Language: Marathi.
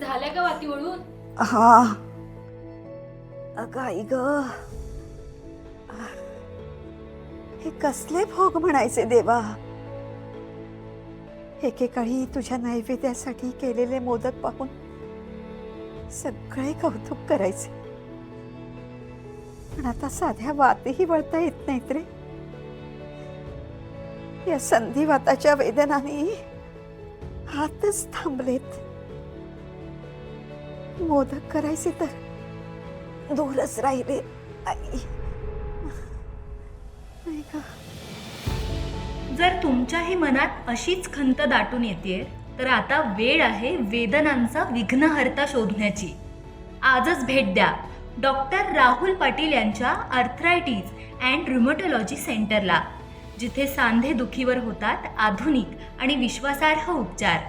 झाल्या का वाती वळून हा. अगं आई ग. हे कसले भोग म्हणायचे देवा? एकेकाळी तुझ्या नैवेद्यासाठी केलेले मोदक पाहून सगळे कौतुक करायचे. पण आता साध्या वातही वळता येत नाहीत रे. या संधिवाताच्या वेदनाने हातच थांबलेत. मोदक करायचे तर दूरच राहिले आई. जर तुमच्याही मनात अशीच खंत दाटून येते तर आता वेळ आहे वेदनांचा विघ्नहर्ता शोधण्याची. आजच भेट द्या. डॉक्टर राहुल पाटील यांच्या अर्थरायटिस अँड रुमॅटॉलॉजी सेंटरला जिथे सांधे दुखीवर होतात आधुनिक आणि विश्वासार्ह उपचार.